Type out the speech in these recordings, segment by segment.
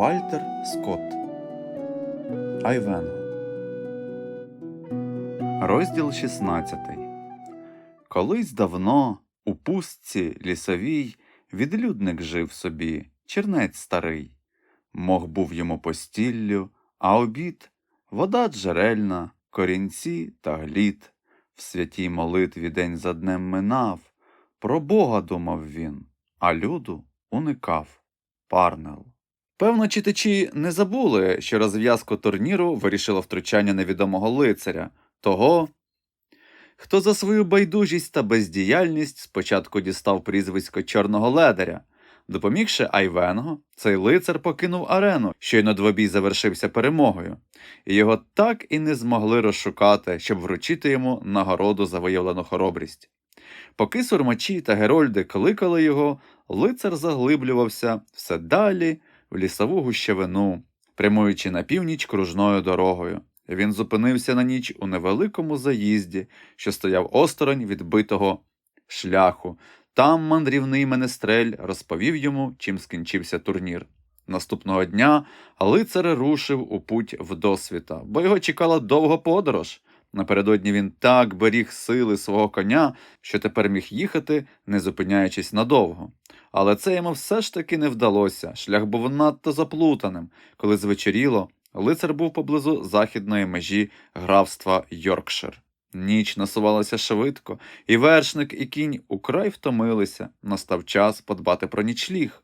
Вальтер Скотт Айвенго Розділ 16 Колись давно у пустці лісовій відлюдник жив собі, чернець старий. Мох був йому постіллю, а обід вода джерельна, корінці та глід. В святій молитві день за днем минав, про Бога думав він, а люду уникав. Парнел. Певно, читачі не забули, що розв'язку турніру вирішило втручання невідомого лицаря, того, хто за свою байдужість та бездіяльність спочатку дістав прізвисько Чорного ледаря. Допомігши Айвенго, цей лицар покинув арену, щойно двобій завершився перемогою, і його так і не змогли розшукати, щоб вручити йому нагороду за виявлену хоробрість. Поки сурмачі та герольди кликали його, лицар заглиблювався все далі в лісову гущавину, прямуючи на північ кружною дорогою. Він зупинився на ніч у невеликому заїзді, що стояв осторонь від битого шляху. Там мандрівний менестрель розповів йому, чим скінчився турнір. Наступного дня лицар рушив у путь в досвіта, бо його чекала довга подорож. Напередодні він так беріг сили свого коня, що тепер міг їхати, не зупиняючись надовго. Але це йому все ж таки не вдалося. Шлях був надто заплутаним. Коли звечоріло, лицар був поблизу західної межі графства Йоркшир. Ніч насувалася швидко, і вершник і кінь украй втомилися. Настав час подбати про нічліг.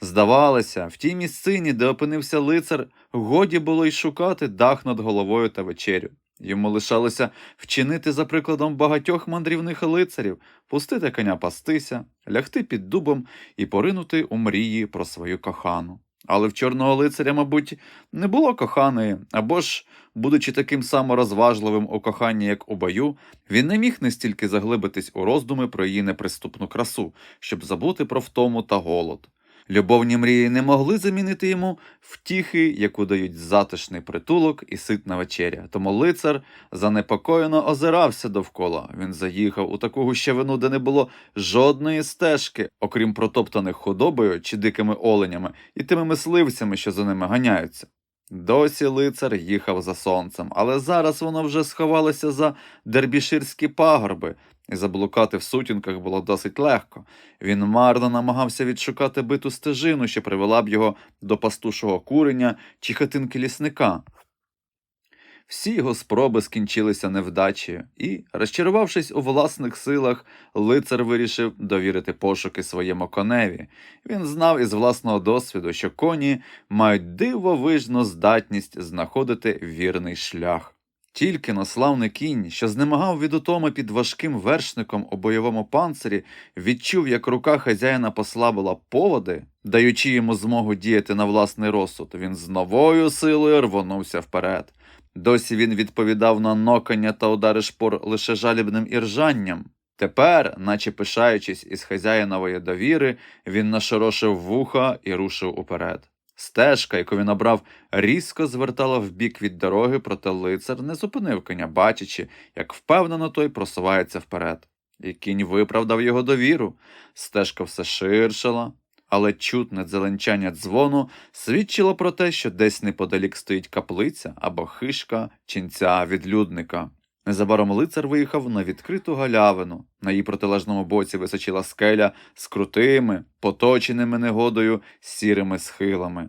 Здавалося, в тій місцині, де опинився лицар, годі було й шукати дах над головою та вечерю. Йому лишалося вчинити за прикладом багатьох мандрівних лицарів, пустити коня пастися, лягти під дубом і поринути у мрії про свою кохану. Але в чорного лицаря, мабуть, не було коханої, або ж, будучи таким само розважливим у коханні, як у бою, він не міг настільки заглибитись у роздуми про її неприступну красу, щоб забути про втому та голод. Любовні мрії не могли замінити йому втіхи, яку дають затишний притулок і ситна вечеря. Тому лицар занепокоєно озирався довкола. Він заїхав у таку гущавину, де не було жодної стежки, окрім протоптаних худобою чи дикими оленями і тими мисливцями, що за ними ганяються. Досі лицар їхав за сонцем, але зараз воно вже сховалося за дербіширські пагорби, заблукати в сутінках було досить легко. Він марно намагався відшукати биту стежину, що привела б його до пастушого куреня чи хатинки лісника. Всі його спроби скінчилися невдачею, і, розчарувавшись у власних силах, лицар вирішив довірити пошуки своєму коневі. Він знав із власного досвіду, що коні мають дивовижну здатність знаходити вірний шлях. Тільки но славний кінь, що знемагав від утоми під важким вершником у бойовому панцирі, відчув, як рука хазяїна послабила поводи, даючи йому змогу діяти на власний розсуд, він з новою силою рвонувся вперед. Досі він відповідав на нокання та удари шпор лише жалібним іржанням. Тепер, наче пишаючись із хазяїнової довіри, він нашорошив вуха і рушив уперед. Стежка, яку він обрав, різко звертала вбік від дороги, проте лицар не зупинив коня, бачачи, як впевнено той просувається вперед. І кінь виправдав його довіру. Стежка все ширшала, але чутне дзеленчання дзвону свідчило про те, що десь неподалік стоїть каплиця або хишка ченця відлюдника. Незабаром лицар виїхав на відкриту галявину. На її протилежному боці височила скеля з крутими, поточеними негодою сірими схилами.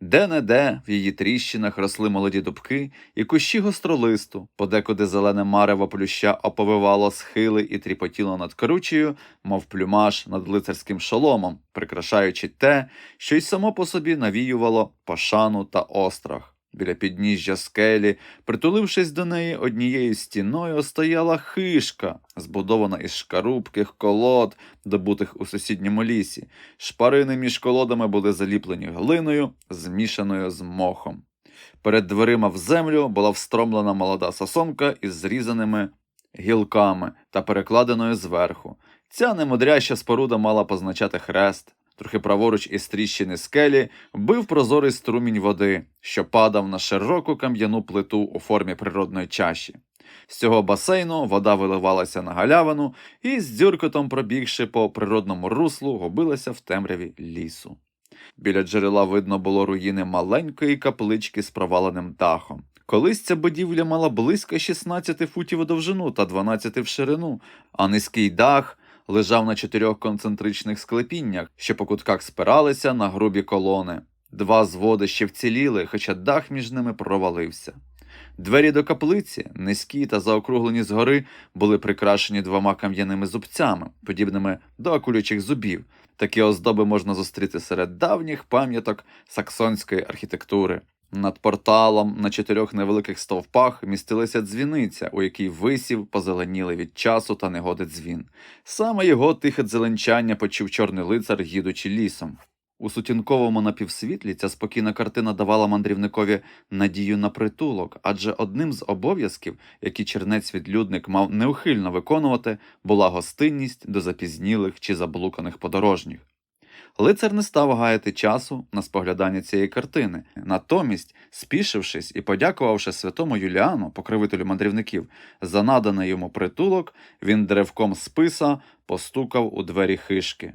Де-не-де в її тріщинах росли молоді дубки і кущі гостролисту, подекуди зелене марево плюща оповивало схили і тріпотіло над кручею, мов плюмаш над лицарським шоломом, прикрашаючи те, що й само по собі навіювало пошану та острах. Біля підніжжя скелі, притулившись до неї однією стіною, стояла хишка, збудована із шкарубких колод, добутих у сусідньому лісі. Шпарини між колодами були заліплені глиною, змішаною з мохом. Перед дверима в землю була встромлена молода сосонка із зрізаними гілками та перекладеною зверху. Ця немудряща споруда мала позначати хрест. Трохи праворуч із тріщини скелі бив прозорий струмінь води, що падав на широку кам'яну плиту у формі природної чаші. З цього басейну вода виливалася на галявину і, з дзюркотом пробігши по природному руслу, губилася в темряві лісу. Біля джерела видно було руїни маленької каплички з проваленим дахом. Колись ця будівля мала близько 16 футів у довжину та 12 в ширину, а низький дах лежав на чотирьох концентричних склепіннях, що по кутках спиралися на грубі колони. Два зводи ще вціліли, хоча дах між ними провалився. Двері до каплиці, низькі та заокруглені згори, були прикрашені двома кам'яними зубцями, подібними до акулючих зубів. Такі оздоби можна зустріти серед давніх пам'яток саксонської архітектури. Над порталом на чотирьох невеликих стовпах містилася дзвіниця, у якій висів позеленілий від часу та негоди дзвін. Саме його тихе дзеленчання почув чорний лицар, їдучи лісом. У сутінковому напівсвітлі ця спокійна картина давала мандрівникові надію на притулок, адже одним з обов'язків, які чернець-відлюдник мав неухильно виконувати, була гостинність до запізнілих чи заблуканих подорожніх. Лицар не став гаяти часу на споглядання цієї картини. Натомість, спішившись і подякувавши святому Юліану, покровителю мандрівників, за наданий йому притулок, він деревком списа постукав у двері хишки.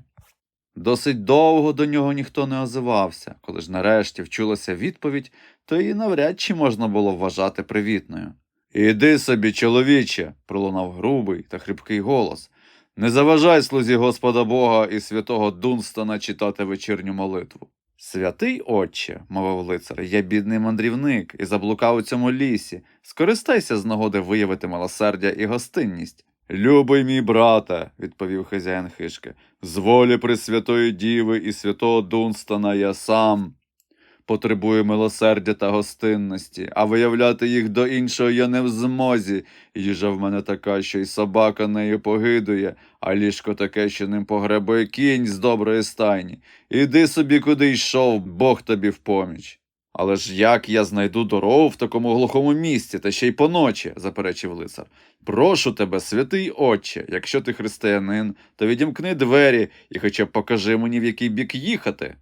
Досить довго до нього ніхто не озивався. Коли ж нарешті вчулася відповідь, то її навряд чи можна було вважати привітною. Іди собі, чоловіче, пролунав грубий та хрипкий голос. Не заважай слузі Господа Бога і святого Дунстана читати вечірню молитву. Святий отче, мовив лицар, я бідний мандрівник і заблукав у цьому лісі. Скористайся з нагоди виявити милосердя і гостинність. Любий мій брате, відповів хазяїн хишки, з волі Пресвятої Діви і святого Дунстана я сам потребую милосердя та гостинності, а виявляти їх до іншого я не в змозі. Їжа в мене така, що й собака нею погидує, а ліжко таке, що ним погребує кінь з доброї стайні. Іди собі, куди йшов, Бог тобі в поміч. Але ж як я знайду дорогу в такому глухому місці, та ще й поночі, заперечив лицар. Прошу тебе, святий отче, якщо ти християнин, то відімкни двері і хоча б покажи мені, в який бік їхати.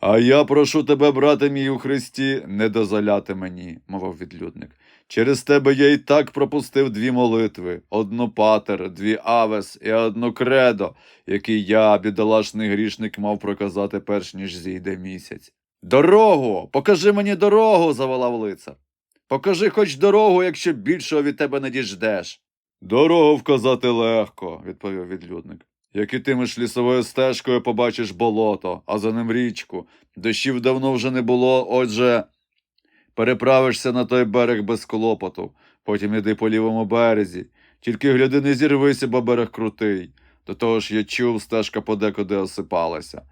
А я прошу тебе, брате мій у Христі, не дозволяти мені, мовив відлюдник. Через тебе я і так пропустив дві молитви: одну патер, дві авес і одну кредо, які я, бідолашний грішник, мав проказати перш ніж зійде місяць. Дорогу! Покажи мені дорогу, заволав лицар. Покажи хоч дорогу, якщо більшого від тебе не діждеш. Дорогу вказати легко, відповів відлюдник. Як ітимеш лісовою стежкою, побачиш болото, а за ним річку. Дощів давно вже не було, отже, переправишся на той берег без клопоту, потім іди по лівому березі. Тільки гляди, не зірвися, бо берег крутий. До того ж я чув, стежка подекуди осипалася,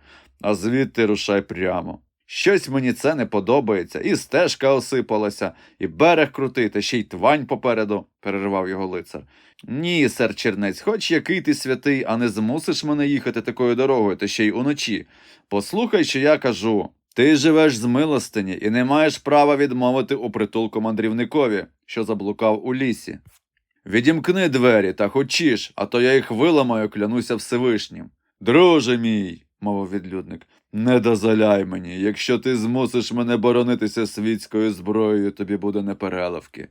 а звідти рушай прямо. Щось мені це не подобається, і стежка осипалася, і берег крутий, та ще й твань попереду, перервав його лицар. Ні, сер Чернець, хоч який ти святий, а не змусиш мене їхати такою дорогою, та ще й уночі. Послухай, що я кажу. Ти живеш з милостині і не маєш права відмовити у притулку мандрівникові, що заблукав у лісі. Відімкни двері та хочеш, а то я їх виламаю, клянуся Всевишнім. Друже мій, мовив відлюдник, не дозволяй мені. Якщо ти змусиш мене боронитися світською зброєю, тобі буде непереливки.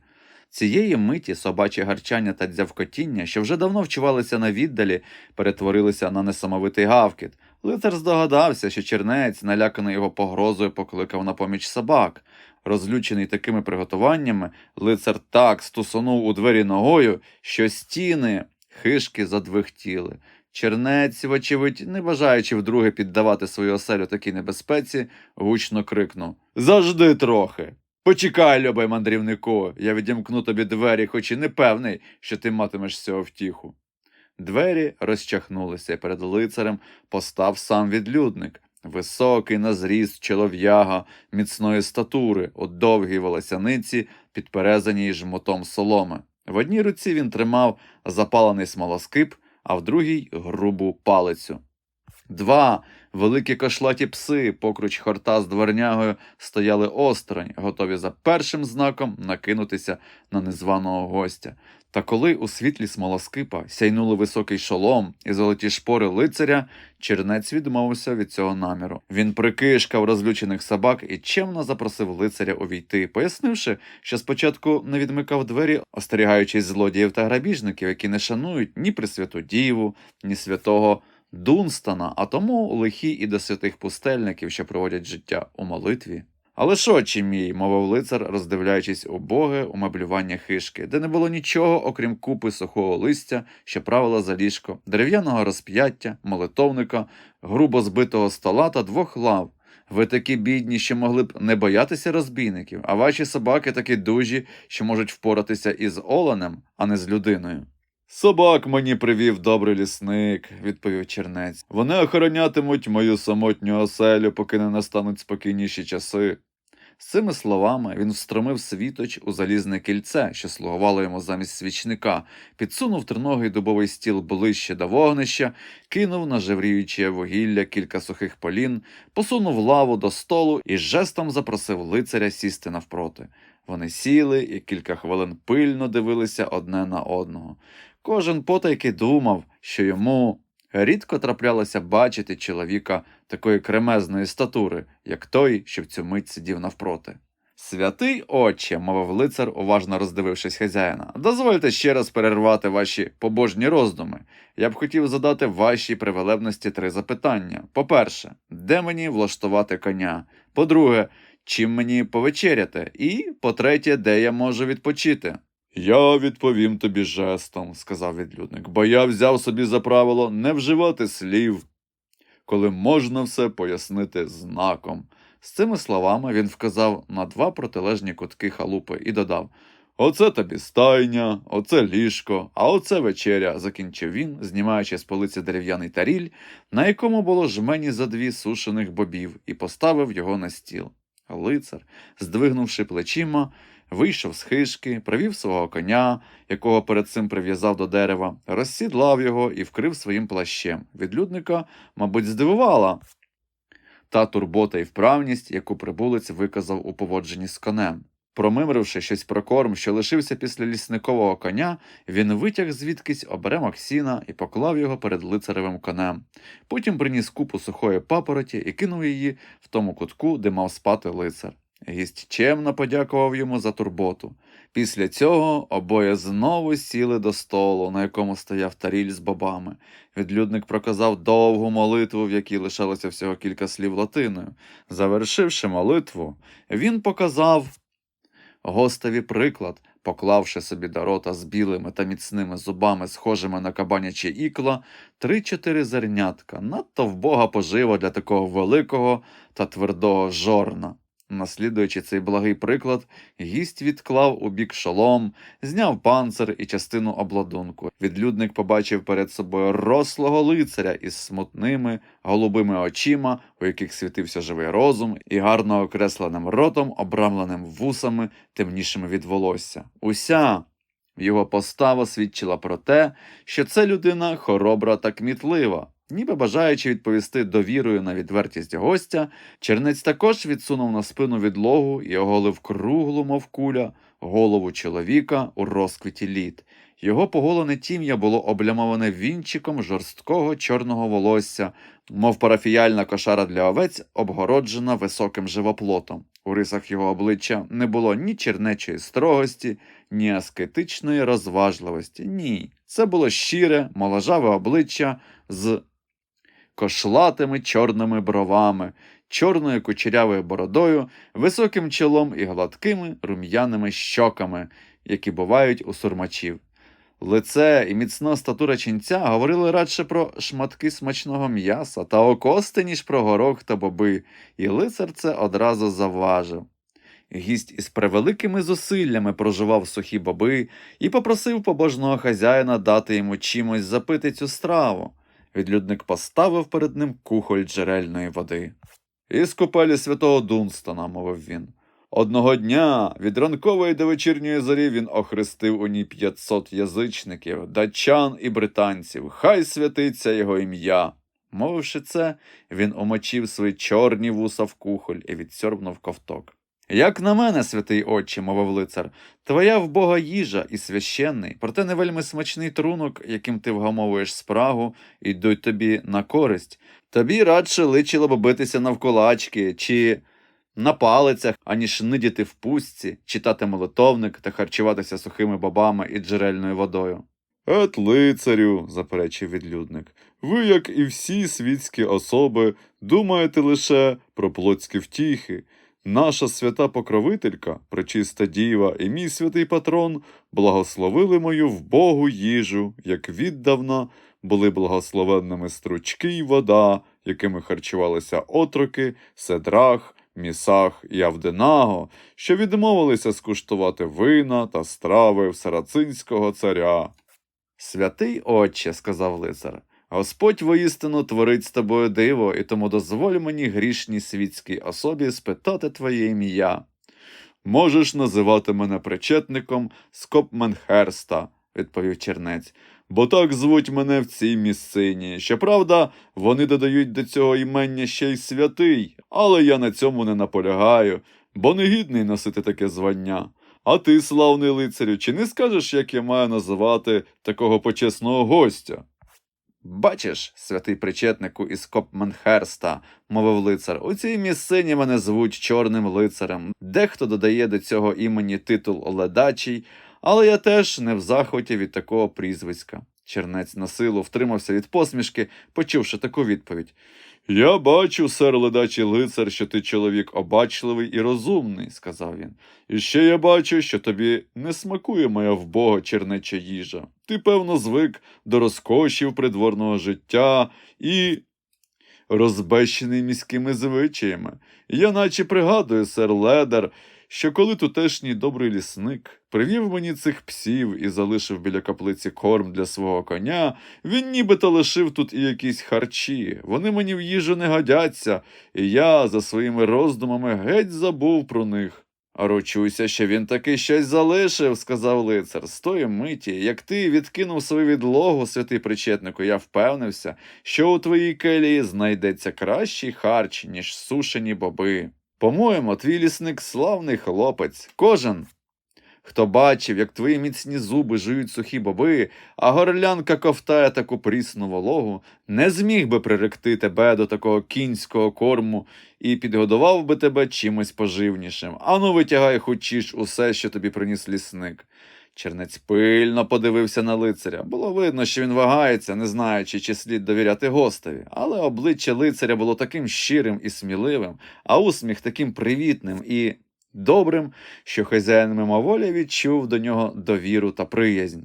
Цієї миті собаче гарчання та дзявкотіння, що вже давно вчувалися на віддалі, перетворилися на несамовитий гавкіт. Лицар здогадався, що чернець, наляканий його погрозою, покликав на поміч собак. Розлючений такими приготуваннями, лицар так стусонув у двері ногою, що стіни хишки задвихтіли. Чернець, вочевидь, не бажаючи вдруге піддавати свою оселю такій небезпеці, гучно крикнув Зажди трохи. Почекай, любий мандрівнику, я відімкну тобі двері, хоч і не певний, що ти матимеш цього втіху. Двері розчахнулися, і перед лицарем постав сам відлюдник. Високий на зріст чолов'яга міцної статури, у довгій волосяниці, підперезаній жмотом соломи. В одній руці він тримав запалений смолоскип, а в другій грубу палицю. Два великі кошлаті пси, покруч хорта з дворнягою, стояли осторонь, готові за першим знаком накинутися на незваного гостя. Та коли у світлі смолоскипа сяйнули високий шолом і золоті шпори лицаря, чернець відмовився від цього наміру. Він прикишкав розлючених собак і чемно запросив лицаря увійти, пояснивши, що спочатку не відмикав двері, остерігаючись злодіїв та грабіжників, які не шанують ні Пресвяту Діву, ні святого Дунстана, а тому лихі і до святих пустельників, що проводять життя у молитві. Але що, чи мій, мовив лицар, роздивляючись убоге умеблювання хишки, де не було нічого, окрім купи сухого листя, що правила за ліжко, дерев'яного розп'яття, молитовника, грубо збитого стола та двох лав. Ви такі бідні, що могли б не боятися розбійників, а ваші собаки такі дужі, що можуть впоратися із оленем, а не з людиною. Собак мені привів добрий лісник, відповів чернець. Вони охоронятимуть мою самотню оселю, поки не настануть спокійніші часи. З цими словами він встромив світоч у залізне кільце, що слугувало йому замість свічника, підсунув триногий дубовий стіл ближче до вогнища, кинув на жевріюче вугілля кілька сухих полін, посунув лаву до столу і жестом запросив лицаря сісти навпроти. Вони сіли і кілька хвилин пильно дивилися одне на одного. Кожен потайки думав, що йому рідко траплялося бачити чоловіка такої кремезної статури, як той, що в цю мить сидів навпроти. Святий отче, мовив лицар, уважно роздивившись хазяїна, дозвольте ще раз перервати ваші побожні роздуми. Я б хотів задати вашій привелебності три запитання. По-перше, де мені влаштувати коня? По-друге, чим мені повечеряти? І, по-третє, де я можу відпочити? Я відповім тобі жестом, сказав відлюдник, бо я взяв собі за правило не вживати слів, коли можна все пояснити знаком. З цими словами він вказав на два протилежні кутки халупи і додав Оце тобі стайня, оце ліжко, а оце вечеря, закінчив він, знімаючи з полиці дерев'яний таріль, на якому було жмені за дві сушених бобів, і поставив його на стіл. Лицар, здвигнувши плечима, вийшов з хишки, привів свого коня, якого перед цим прив'язав до дерева, розсідлав його і вкрив своїм плащем. Відлюдника, мабуть, здивувала та турбота і вправність, яку прибулець виказав у поводженні з конем. Промимривши щось про корм, що лишився після лісникового коня, він витяг звідкись оберемок сіна і поклав його перед лицаревим конем. Потім приніс купу сухої папороті і кинув її в тому кутку, де мав спати лицар. Гість чемно подякував йому за турботу. Після цього обоє знову сіли до столу, на якому стояв таріль з бобами. Відлюдник проказав довгу молитву, в якій лишалося всього кілька слів латиною. Завершивши молитву, він показав гостеві приклад, поклавши собі до рота з білими та міцними зубами, схожими на кабаняче ікла, три-чотири зернятка, надто вбога пожива для такого великого та твердого жорна. Наслідуючи цей благий приклад, гість відклав у бік шолом, зняв панцир і частину обладунку. Відлюдник побачив перед собою рослого лицаря із смутними, голубими очима, у яких світився живий розум, і гарно окресленим ротом, обрамленим вусами, темнішими від волосся. Уся його постава свідчила про те, що це людина хоробра та кмітлива. Ніби бажаючи відповісти довірою на відвертість гостя, чернець також відсунув на спину відлогу і оголив круглу, мов куля, голову чоловіка у розквіті літ. Його поголене тім'я було облямоване вінчиком жорсткого чорного волосся, мов парафіяльна кошара для овець, обгороджена високим живоплотом. У рисах його обличчя не було ні чернечої строгості, ні аскетичної розважливості. Ні, це було щире, моложаве обличчя з кошлатими чорними бровами, чорною кучерявою бородою, високим чолом і гладкими рум'яними щоками, які бувають у сурмачів. Лице і міцна статура ченця говорили радше про шматки смачного м'яса та окости, ніж про горох та боби, і лицар це одразу завважив. Гість із превеликими зусиллями проживав сухі боби і попросив побожного хазяїна дати йому чимось запити цю страву. Відлюдник поставив перед ним кухоль джерельної води. Із купелі святого Дунстона, мовив він. Одного дня від ранкової до вечірньої зорі він охрестив у ній 500 язичників, датчан і британців. Хай святиться його ім'я. Мовивши це, він омочив свої чорні вуса в кухоль і відсьорбнув ковток. Як на мене, святий отче, мовив лицар, твоя в Бога їжа і священний, проте не вельми смачний трунок, яким ти вгамовуєш спрагу, йдуть тобі на користь. Тобі радше личило б битися навколачки чи на палицях, аніж нидіти в пустці, читати молитовник та харчуватися сухими бобами і джерельною водою. Ет, лицарю, заперечив відлюдник, Ви, як і всі світські особи, думаєте лише про плотські втіхи. Наша свята покровителька, пречиста діва і мій святий патрон благословили мою вбогу їжу, як віддавна були благословенними стручки й вода, якими харчувалися отроки, седрах, місах і Авденаго, що відмовилися скуштувати вина та страви в сарацинського царя. Святий отче, сказав лицар, Господь воістину творить з тобою диво, і тому дозволь мені грішній світській особі спитати твоє ім'я. Можеш називати мене причетником Скопменхерста, відповів чернець, бо так звуть мене в цій місцині. Щоправда, вони додають до цього імення ще й святий, але я на цьому не наполягаю, бо не гідний носити таке звання. А ти, славний лицарю, чи не скажеш, як я маю називати такого почесного гостя? Бачиш, святий причетнику із Копменхерста, мовив лицар, у цій місцині мене звуть чорним лицарем. Дехто додає до цього імені титул ледачий, але я теж не в захваті від такого прізвиська. Чернець на силу втримався від посмішки, почувши таку відповідь. Я бачу, сер ледачий лицар, що ти чоловік обачливий і розумний, сказав він. І ще я бачу, що тобі не смакує моя вбога чернеча їжа. Ти, певно, звик до розкошів придворного життя і розбещений міськими звичаями. Я наче пригадую, сер Ледар, що коли тутешній добрий лісник привів мені цих псів і залишив біля каплиці корм для свого коня, він нібито лишив тут і якісь харчі. Вони мені в їжу не годяться, і я за своїми роздумами геть забув про них. Ручуйся, що він таки щось залишив, сказав лицар. З тої миті, як ти відкинув свою відлогу, святий причетнику, я впевнився, що у твоїй келії знайдеться кращий харч, ніж сушені боби. По-моєму, твій лісник славний хлопець. Кожен, хто бачив, як твої міцні зуби жують сухі боби, а горлянка ковтає таку прісну вологу, не зміг би приректи тебе до такого кінського корму і підгодував би тебе чимось поживнішим. Ану, витягай хочіш усе, що тобі приніс лісник. Чернець пильно подивився на лицаря. Було видно, що він вагається, не знаючи, чи слід довіряти гостеві, але обличчя лицаря було таким щирим і сміливим, а усміх таким привітним і добрим, що хазяїн мимоволі відчув до нього довіру та приязнь.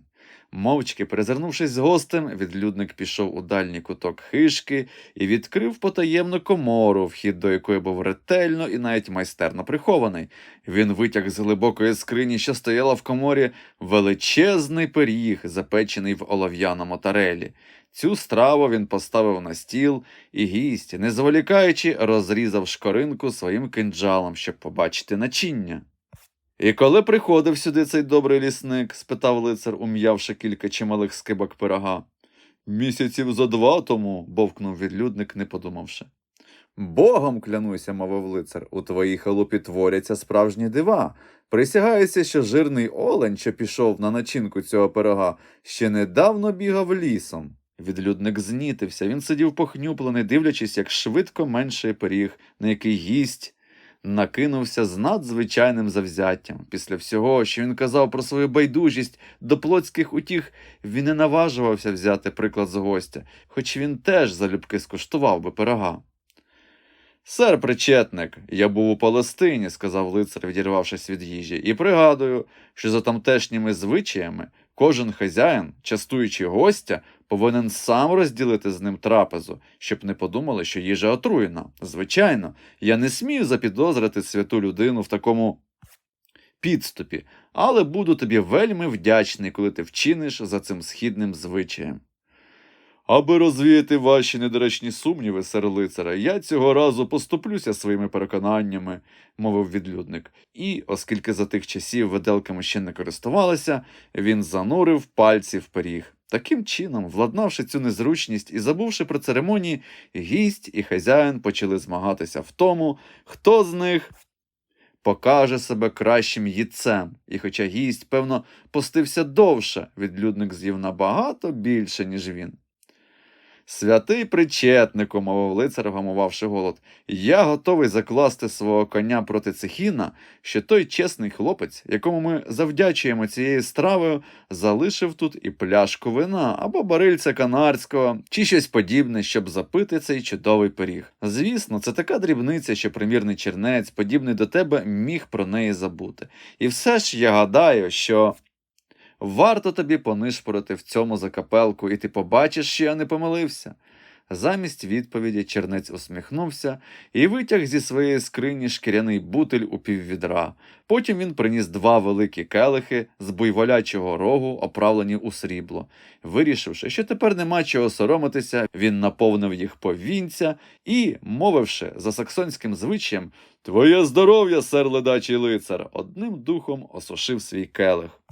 Мовчки перезирнувшись з гостем, відлюдник пішов у дальній куток хишки і відкрив потаємну комору, вхід до якої був ретельно і навіть майстерно прихований. Він витяг з глибокої скрині, що стояла в коморі, величезний пиріг, запечений в олов'яному тарелі. Цю страву він поставив на стіл, і гість, не зволікаючи, розрізав шкоринку своїм кинджалом, щоб побачити начиння. І коли приходив сюди цей добрий лісник? спитав лицар, ум'явши кілька чималих скибок пирога. Місяців зо два тому, бовкнув відлюдник, не подумавши. Богом клянуся, мовив лицар, у твоїй халупі творяться справжні дива. Присягаюся, що жирний олень, що пішов на начинку цього пирога, ще недавно бігав лісом. Відлюдник знітився, він сидів похнюплений, дивлячись, як швидко менший пиріг, на який гість накинувся з надзвичайним завзяттям. Після всього, що він казав про свою байдужість до плотських утіх, він не наважувався взяти приклад з гостя, хоч він теж залюбки скуштував би пирога. Сер причетник, я був у Палестині, сказав лицар, відірвавшись від їжі, і пригадую, що за тамтешніми звичаями кожен хазяїн, частуючи гостя, повинен сам розділити з ним трапезу, щоб не подумали, що їжа отруєна. Звичайно, я не смію запідозрити святу людину в такому підступі, але буду тобі вельми вдячний, коли ти вчиниш за цим східним звичаєм. Аби розвіяти ваші недоречні сумніви, сер лицара, я цього разу поступлюся своїми переконаннями, мовив відлюдник. І, оскільки за тих часів виделками ще не користувалися, він занурив пальці в пиріг. Таким чином, владнавши цю незручність і забувши про церемонії, гість і хазяїн почали змагатися в тому, хто з них покаже себе кращим їдцем. І хоча гість, певно, постився довше, відлюдник з'їв набагато більше, ніж він. Святий причетнику, мовив лицар, вгамувавши голод, я готовий закласти свого коня проти цехіна, що той чесний хлопець, якому ми завдячуємо цією стравою, залишив тут і пляшку вина або барильця канарського, чи щось подібне, щоб запити цей чудовий пиріг. Звісно, це така дрібниця, що примірний чернець, подібний до тебе, міг про неї забути. І все ж я гадаю, що. Варто тобі понишпорити в цьому закапелку, і ти побачиш, що я не помилився. Замість відповіді чернець усміхнувся і витяг зі своєї скрині шкіряний бутиль у піввідра. Потім він приніс два великі келихи з буйволячого рогу, оправлені у срібло. Вирішивши, що тепер нема чого соромитися, він наповнив їх повінця і, мовивши за саксонським звичаєм Твоє здоров'я, сер ледачий лицар, одним духом осушив свій келих.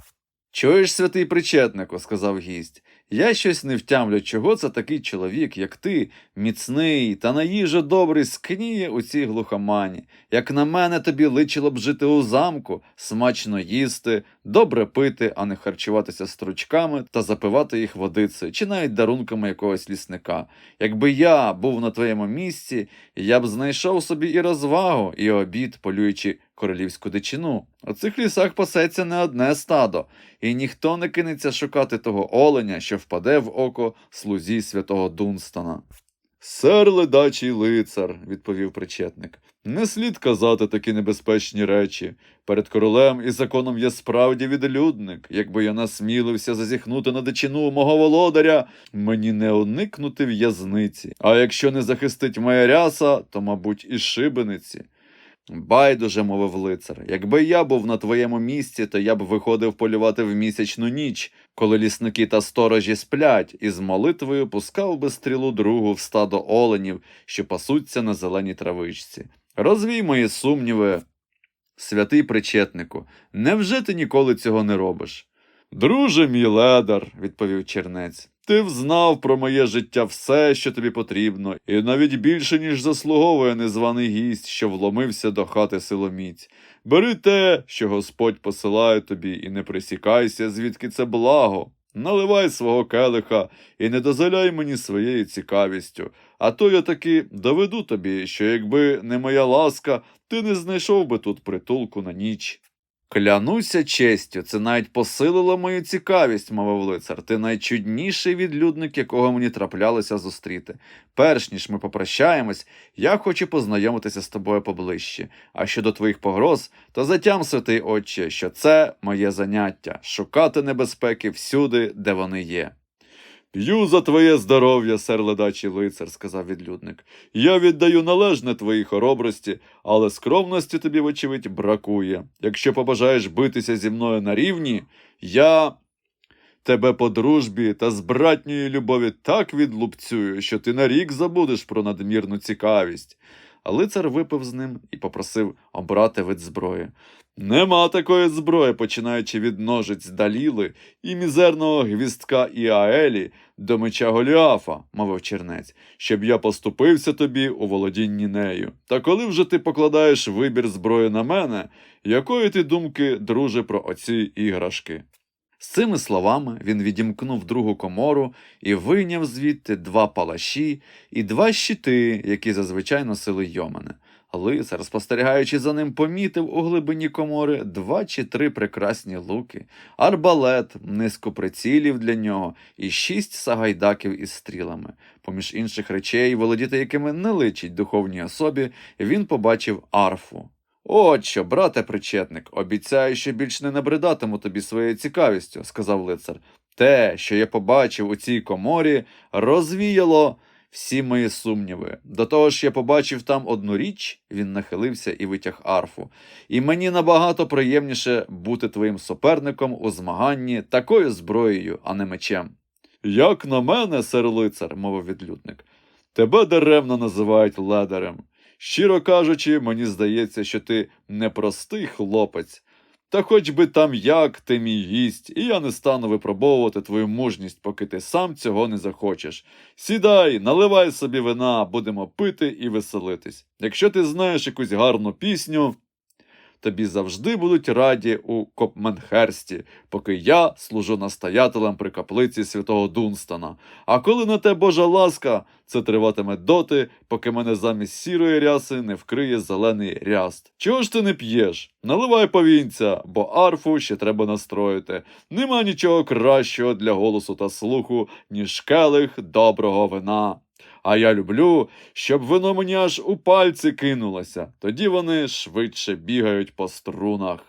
Чуєш, святий причетнику, сказав гість, я щось не втямлю, чого це такий чоловік, як ти, міцний та на їжу добрий, скніє у цій глухомані. Як на мене, тобі личило б жити у замку, смачно їсти, добре пити, а не харчуватися стручками та запивати їх водицею, чи навіть дарунками якогось лісника. Якби я був на твоєму місці, я б знайшов собі і розвагу, і обід, полюючи королівську дичину. У цих лісах пасеться не одне стадо, і ніхто не кинеться шукати того оленя, що впаде в око слузі святого Дунстона. Сер ледачий лицар, відповів причетник. Не слід казати такі небезпечні речі. Перед королем і законом я справді відлюдник. Якби я насмілився зазіхнути на дичину мого володаря, мені не уникнути в'язниці. А якщо не захистить моя ряса, то, мабуть, і шибениці. Байдуже, мовив лицар, якби я був на твоєму місці, то я б виходив полювати в місячну ніч, коли лісники та сторожі сплять, і з молитвою пускав би стрілу другу в стадо оленів, що пасуться на зеленій травичці. Розвій мої сумніви, святий причетнику, невже ти ніколи цього не робиш? Друже мій ледар, відповів чернець, ти взнав про моє життя все, що тобі потрібно, і навіть більше, ніж заслуговує незваний гість, що вломився до хати силоміць. Бери те, що Господь посилає тобі, і не присікайся, звідки це благо. Наливай свого келиха і не дозволяй мені своєю цікавістю, а то я таки доведу тобі, що якби не моя ласка, ти не знайшов би тут притулку на ніч. Клянуся честю, це навіть посилило мою цікавість, мовив лицар. Ти найчудніший відлюдник, якого мені траплялося зустріти. Перш ніж ми попрощаємось, я хочу познайомитися з тобою поближче. А щодо твоїх погроз, то затям, святий отче, що це моє заняття шукати небезпеки всюди, де вони є. П'ю за твоє здоров'я, сер ледачий лицар, сказав відлюдник. Я віддаю належне твоїй хоробрості, але скромності тобі, вочевидь, бракує. Якщо побажаєш битися зі мною на рівні, я тебе по дружбі та з братньої любові так відлупцюю, що ти на рік забудеш про надмірну цікавість. Лицар випив з ним і попросив обрати вид зброї. Нема такої зброї, починаючи від ножиць Даліли і мізерного гвістка Іаелі до меча Голіафа, мовив чернець, щоб я поступився тобі у володінні нею. Та коли вже ти покладаєш вибір зброї на мене, якої ти думки, друже, про оці іграшки? З цими словами він відімкнув другу комору і вийняв звідти два палаші і два щити, які зазвичай носили йомени. Лицар, спостерігаючи за ним, помітив у глибині комори два чи три прекрасні луки, арбалет, низку прицілів для нього і шість сагайдаків із стрілами. Поміж інших речей, володіти якими не личить духовній особі, він побачив арфу. От що, брате причетник, обіцяю, що більш не набридатиму тобі своєю цікавістю, сказав лицар. Те, що я побачив у цій коморі, розвіяло всі мої сумніви. До того ж, я побачив там одну річ, він нахилився і витяг арфу. І мені набагато приємніше бути твоїм суперником у змаганні такою зброєю, а не мечем. Як на мене, сер лицар, мовив відлюдник, тебе даремно називають ледарем. Щиро кажучи, мені здається, що ти непростий хлопець. Та хоч би там як ти мій гість, і я не стану випробовувати твою мужність, поки ти сам цього не захочеш. Сідай, наливай собі вина, будемо пити і веселитись. Якщо ти знаєш якусь гарну пісню, тобі завжди будуть раді у Копменхерсті, поки я служу настоятелем при каплиці святого Дунстана. А коли на те Божа ласка, це триватиме доти, поки мене замість сірої ряси не вкриє зелений ряст. Чого ж ти не п'єш? Наливай повінця, бо арфу ще треба настроїти. Нема нічого кращого для голосу та слуху, ніж келих доброго вина. А я люблю, щоб вино мені аж у пальці кинулося, тоді вони швидше бігають по струнах.